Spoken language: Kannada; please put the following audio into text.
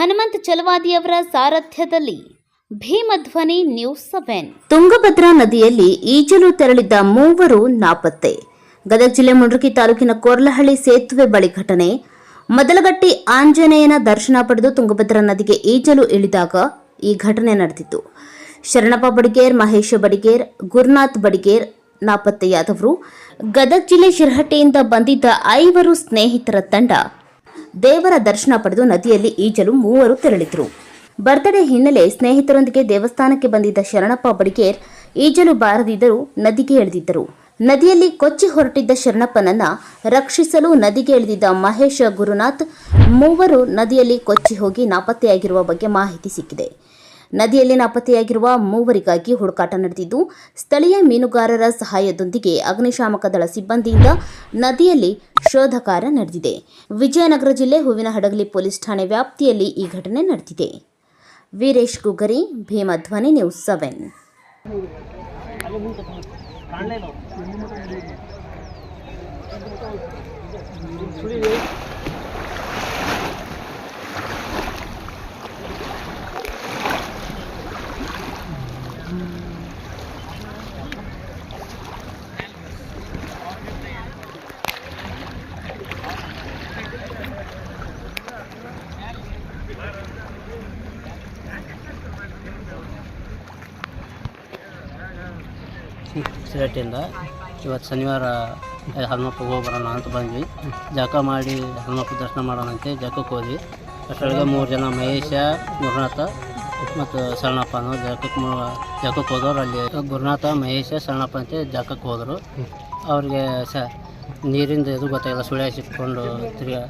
ಹನುಮಂತ್ ಚಲವಾದಿಯವರ ಸಾರಥ್ಯದಲ್ಲಿ ಭೀಮಧ್ವನಿ ನ್ಯೂಸ್ ಸೆವೆನ್. ತುಂಗಭದ್ರಾ ನದಿಯಲ್ಲಿ ಈಜಲು ತೆರಳಿದ್ದ ಮೂವರು ನಾಪತ್ತೆ. ಗದಗ ಜಿಲ್ಲೆ ಮುಂಡ್ರಗಿ ತಾಲೂಕಿನ ಕೊರ್ಲಹಳ್ಳಿ ಸೇತುವೆ ಬಳಿ ಘಟನೆ. ಮೊದಲಗಟ್ಟಿ ಆಂಜನೇಯನ ದರ್ಶನ ಪಡೆದು ತುಂಗಭದ್ರಾ ನದಿಗೆ ಈಜಲು ಇಳಿದಾಗ ಈ ಘಟನೆ ನಡೆದಿತ್ತು. ಶರಣಪ್ಪ ಬಡಿಗೇರ್, ಮಹೇಶ ಬಡಿಗೇರ್, ಗುರುನಾಥ್ ಬಡಿಗೇರ್ ನಾಪತ್ತೆಯಾದವರು. ಗದಗ ಜಿಲ್ಲೆ ಶಿರಹಟ್ಟಿಯಿಂದ ಬಂದಿದ್ದ ಐವರು ಸ್ನೇಹಿತರ ತಂಡ ದೇವರ ದರ್ಶನ ಪಡೆದು ನದಿಯಲ್ಲಿ ಈಜಲು ಮೂವರು ತೆರಳಿದ್ರು. ಬರ್ತ್ಡೇ ಹಿನ್ನೆಲೆ ಸ್ನೇಹಿತರೊಂದಿಗೆ ದೇವಸ್ಥಾನಕ್ಕೆ ಬಂದಿದ್ದ ಶರಣಪ್ಪ ಬಡಿಗೇರ್ ಈಜಲು ಬಾರದಿದ್ದರೂ ನದಿಗೆ ಎಳೆದಿದ್ದರು ನದಿಯಲ್ಲಿ ಕೊಚ್ಚಿ ಹೊರಟಿದ್ದ ಶರಣಪ್ಪನನ್ನ ರಕ್ಷಿಸಲು ನದಿಗೆ ಇಳಿದಿದ್ದ ಮಹೇಶ ಗುರುನಾಥ್ ಮೂವರು ನದಿಯಲ್ಲಿ ಕೊಚ್ಚಿ ಹೋಗಿ ನಾಪತ್ತೆಯಾಗಿರುವ ಬಗ್ಗೆ ಮಾಹಿತಿ ಸಿಕ್ಕಿದೆ. ನದಿಯಲ್ಲಿ ನಾಪತ್ತೆಯಾಗಿರುವ ಮೂವರಿಗಾಗಿ ಹುಡುಕಾಟ ನಡೆದಿದ್ದು, ಸ್ಥಳೀಯ ಮೀನುಗಾರರ ಸಹಾಯದೊಂದಿಗೆ ಅಗ್ನಿಶಾಮಕ ದಳ ಸಿಬ್ಬಂದಿಯಿಂದ ನದಿಯಲ್ಲಿ ಶೋಧ ಕಾರ್ಯ ನಡೆದಿದೆ. ವಿಜಯನಗರ ಜಿಲ್ಲೆ ಹೂವಿನ ಹಡಗಲಿ ಪೊಲೀಸ್ ಠಾಣೆ ವ್ಯಾಪ್ತಿಯಲ್ಲಿ ಈ ಘಟನೆ ನಡೆದಿದೆ. Veeresh Gugari Bhimadhwani news seven. ಸಿರಟ್ಟಿಯಿಂದ ಇವತ್ತು ಶನಿವಾರ ಹನುಮಪ್ಪಗೆ ಹೋಗಿ ಬರೋಣ ಅಂತ ಬಂದ್ವಿ. ಜಳಕ ಮಾಡಿ ಹನುಮಪ್ಪ ದರ್ಶನ ಮಾಡೋಣ ಮಾಡೋಣಂತೆ ಜಳಕಕ್ಕೆ ಹೋದ್ವಿ. ಅಷ್ಟರೊಳಗೆ ಮೂರು ಜನ ಮಹೇಶ, ಗುರುನಾಥ ಮತ್ತು ಶರಣಪ್ಪನ ಜಳಕಕ್ಕೆ ಜಕಕ್ಕೆ ಹೋದವ್ರು. ಅಲ್ಲಿ ಗುರುನಾಥ, ಮಹೇಶ, ಶರಣಪ್ಪ ಅಂತ ಜಳಕಕ್ಕೆ ಹೋದರು. ಅವ್ರಿಗೆ ಸ, ನೀರಿಂದ ಇದು ಗೊತ್ತಾಗಿಲ್ಲ ಸುಳ್ಯ ಸಿಕ್ಕೊಂಡು ತಿರ್ಗಾ